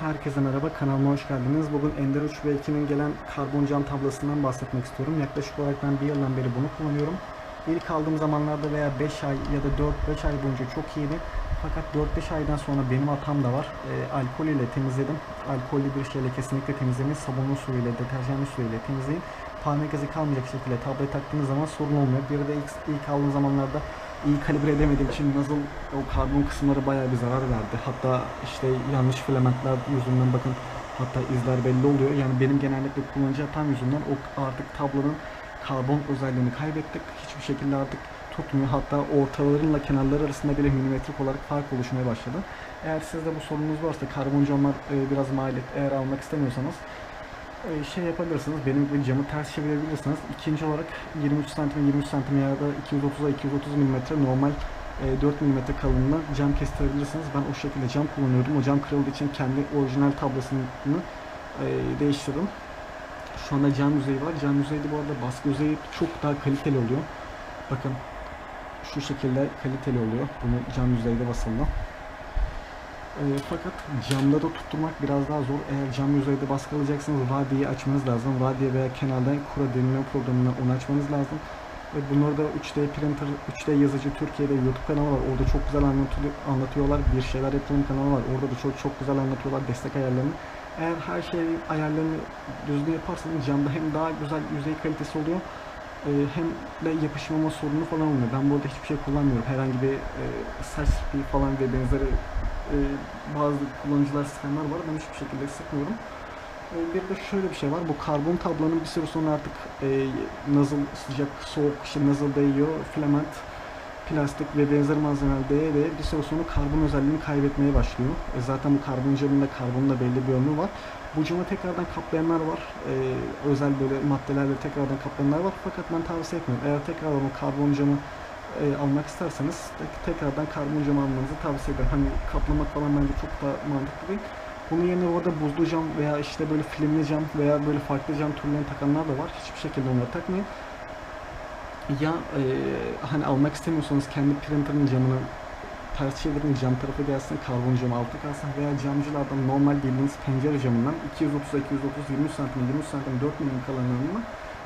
Herkese merhaba, kanalıma hoş geldiniz. Bugün Ender 3 ve 2'nin gelen karbon cam tablasından bahsetmek istiyorum. Yaklaşık olarak ben bir yıldan beri bunu kullanıyorum. İlk aldığım zamanlarda veya 5 ay ya da 4-5 ay boyunca çok iyiydi. Fakat 4-5 aydan sonra benim hatam da var. E, alkol ile temizledim. Alkollü bir şeyle kesinlikle temizlemeyin. Sabunlu suyla, deterjanlı suyla temizleyin. Parmak izi kalmayacak şekilde tablayı taktığınız zaman sorun olmuyor. Bir de ilk, ilk aldığım zamanlarda iyi kalibre edemediğim için nasıl o karbon kısımları bayağı bir zarar verdi. Hatta işte yanlış filamentler yüzünden bakın hatta izler belli oluyor. Yani benim genellikle kullanıcı hatam yüzünden o artık tablonun karbon özelliğini kaybettik. Hiçbir şekilde artık tutmuyor. Hatta ortalarıyla kenarları arasında bile milimetrik olarak fark oluşmaya başladı. Eğer sizde bu sorununuz varsa karbon camlar e, biraz maliyet eğer almak istemiyorsanız şey yapabilirsiniz. Benim gibi camı ters çevirebilirsiniz. İkinci olarak 23 santim 23 santim ya da 230'a 230 mm normal e, 4 mm kalınlığında cam kestirebilirsiniz. Ben o şekilde cam kullanıyordum. O cam kırıldığı için kendi orijinal tablasını e, değiştirdim. Şu anda cam yüzeyi var. Cam yüzeyi de bu arada baskı yüzeyi çok daha kaliteli oluyor. Bakın şu şekilde kaliteli oluyor. Bunu cam yüzeyde basılı. E, fakat camları tutturmak biraz daha zor. Eğer cam yüzeyde baskı alacaksınız radiyi açmanız lazım. Radiye veya kenardan kura denilme programına onu açmanız lazım. Ve bunları da 3D printer, 3D yazıcı Türkiye'de YouTube kanalı var. Orada çok güzel anlatıyor, anlatıyorlar. Bir şeyler yapalım kanalı var. Orada da çok çok güzel anlatıyorlar destek ayarlarını. Eğer her şey ayarlarını düzgün yaparsanız camda hem daha güzel yüzey kalitesi oluyor e, hem de yapışmama sorunu falan olmuyor. Ben burada hiçbir şey kullanmıyorum. Herhangi bir e, saç spreyi falan ve benzeri e, bazı kullanıcılar sistemler var. Ben hiçbir şekilde sıkmıyorum. E, bir de şöyle bir şey var. Bu karbon tablonun bir süre sonra artık e, nazıl sıcak, soğuk, işte nazıl değiyor. Filament, plastik ve benzer malzemeler değe değe bir süre sonra karbon özelliğini kaybetmeye başlıyor. E, zaten bu karbon camında karbonun da belli bir ömrü var. Bu camı tekrardan kaplayanlar var. E, özel böyle maddelerle tekrardan kaplayanlar var. Fakat ben tavsiye etmiyorum. Eğer tekrardan o karbon camı e, almak isterseniz tek- tekrardan karbon cam almanızı tavsiye ederim. Hani kaplamak falan bence çok da mantıklı değil. Bunun yerine orada buzlu cam veya işte böyle filmli cam veya böyle farklı cam türlerini takanlar da var. Hiçbir şekilde onları takmayın. Ya e, hani almak istemiyorsanız kendi printer'ın camını ters çevirin cam tarafı gelsin karbon cam altı kalsın veya camcılardan normal bildiğiniz pencere camından 230 230 23 santim 23 santim 4 milim kalınlığında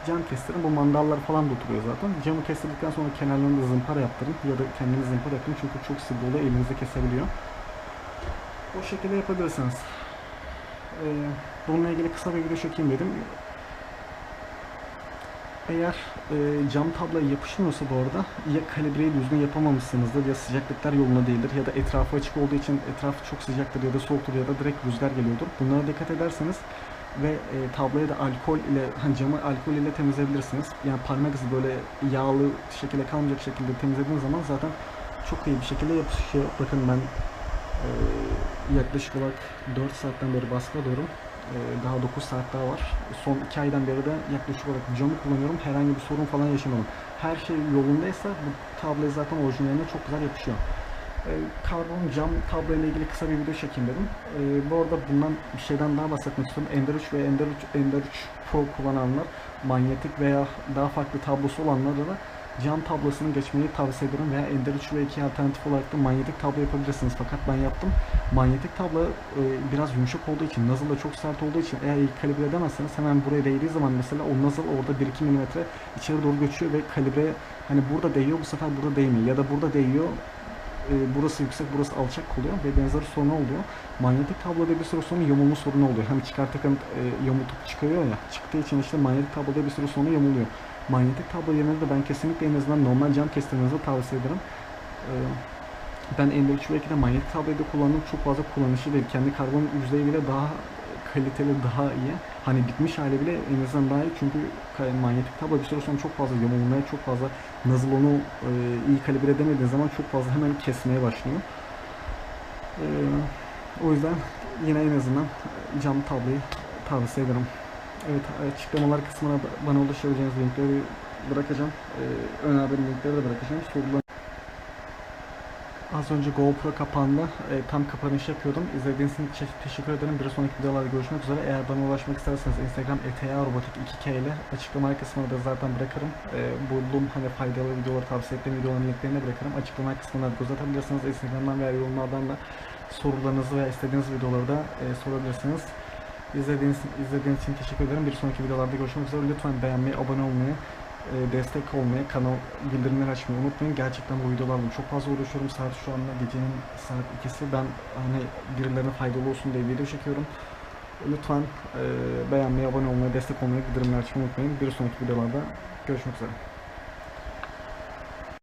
cam kestirin. Bu mandallar falan da oturuyor zaten. Camı kestirdikten sonra kenarlarını da zımpara yaptırın ya da kendiniz zımpara yapın çünkü çok sivri oluyor elinizde kesebiliyor. O şekilde yapabilirsiniz. Ee, bununla ilgili kısa bir video çekeyim dedim. Eğer e, cam tablaya yapışmıyorsa bu arada ya kalibreyi düzgün yapamamışsınızdır ya sıcaklıklar yolunda değildir ya da etrafı açık olduğu için etrafı çok sıcaktır ya da soğuktur ya da direkt rüzgar geliyordur. Bunlara dikkat ederseniz ve e, tabloya da alkol ile hani camı alkol ile temizleyebilirsiniz. Yani parmak izi böyle yağlı şekilde kalmayacak şekilde temizlediğiniz zaman zaten çok iyi bir şekilde yapışıyor. Bakın ben e, yaklaşık olarak 4 saatten beri baskı alıyorum. E, daha 9 saat daha var. Son 2 aydan beri de yaklaşık olarak camı kullanıyorum. Herhangi bir sorun falan yaşamadım. Her şey yolundaysa bu tabloya zaten orijinaline çok güzel yapışıyor. E, karbon cam tablo ile ilgili kısa bir video çekeyim dedim. E, bu arada bundan bir şeyden daha bahsetmek istiyorum. Ender 3 ve Ender 3, Ender 3 Pro kullananlar manyetik veya daha farklı tablosu olanlara da cam tablosunu geçmeyi tavsiye ederim veya Ender 3 ve 2 alternatif olarak da manyetik tablo yapabilirsiniz. Fakat ben yaptım. Manyetik tablo e, biraz yumuşak olduğu için, nazıl da çok sert olduğu için eğer iyi kalibre edemezseniz hemen buraya değdiği zaman mesela o nazıl orada 1-2 mm içeri doğru göçüyor ve kalibre hani burada değiyor bu sefer burada değmiyor ya da burada değiyor e, burası yüksek burası alçak oluyor ve benzeri sorunu oluyor. Manyetik tabloda bir süre sonra yamulma sorunu oluyor. Hani çıkartırken e, yamultup çıkıyor ya. Çıktığı için işte manyetik tabloda bir süre sonra yamuluyor. Manyetik tablo yerine de ben kesinlikle en azından normal cam kestirmenizi tavsiye ederim. E, ben Ender 3 ve 2'de manyetik tabloyu da kullandım. Çok fazla kullanışlı değil. Kendi karbon yüzeyi bile daha kaliteli, daha iyi. Hani bitmiş hali bile en azından daha iyi. Çünkü manyetik tablo bir süre sonra çok fazla yamulmaya, çok fazla nazıl onu e, iyi kalibre edemediği zaman çok fazla hemen kesmeye başlıyor. E, o yüzden yine en azından cam tabloyu tavsiye ederim. Evet açıklamalar kısmına ba- bana ulaşabileceğiniz linkleri bırakacağım. E, ön haberin linkleri de bırakacağım. Sorular Az önce GoPro kapandı. E, tam kapanış yapıyordum. İzlediğiniz için te- teşekkür ederim. Bir sonraki videolarda görüşmek üzere. Eğer bana ulaşmak isterseniz Instagram ETA Robotik 2K ile açıklama kısmına da zaten bırakırım. E, bulduğum hani faydalı videoları tavsiye ettiğim videoların linklerini de bırakırım. Açıklama kısmına göz atabilirsiniz. Instagram'dan veya yorumlardan da sorularınızı ve istediğiniz videoları da e, sorabilirsiniz. İzlediğiniz, izlediğiniz için teşekkür ederim. Bir sonraki videolarda görüşmek üzere. Lütfen beğenmeyi, abone olmayı, e, destek olmayı, kanal bildirimleri açmayı unutmayın. Gerçekten bu videolarla çok fazla uğraşıyorum. Saat şu anda gecenin saat ikisi. Ben hani birilerine faydalı olsun diye video çekiyorum. Lütfen e, beğenmeyi, abone olmayı, destek olmayı, bildirimleri açmayı unutmayın. Bir sonraki videolarda görüşmek üzere.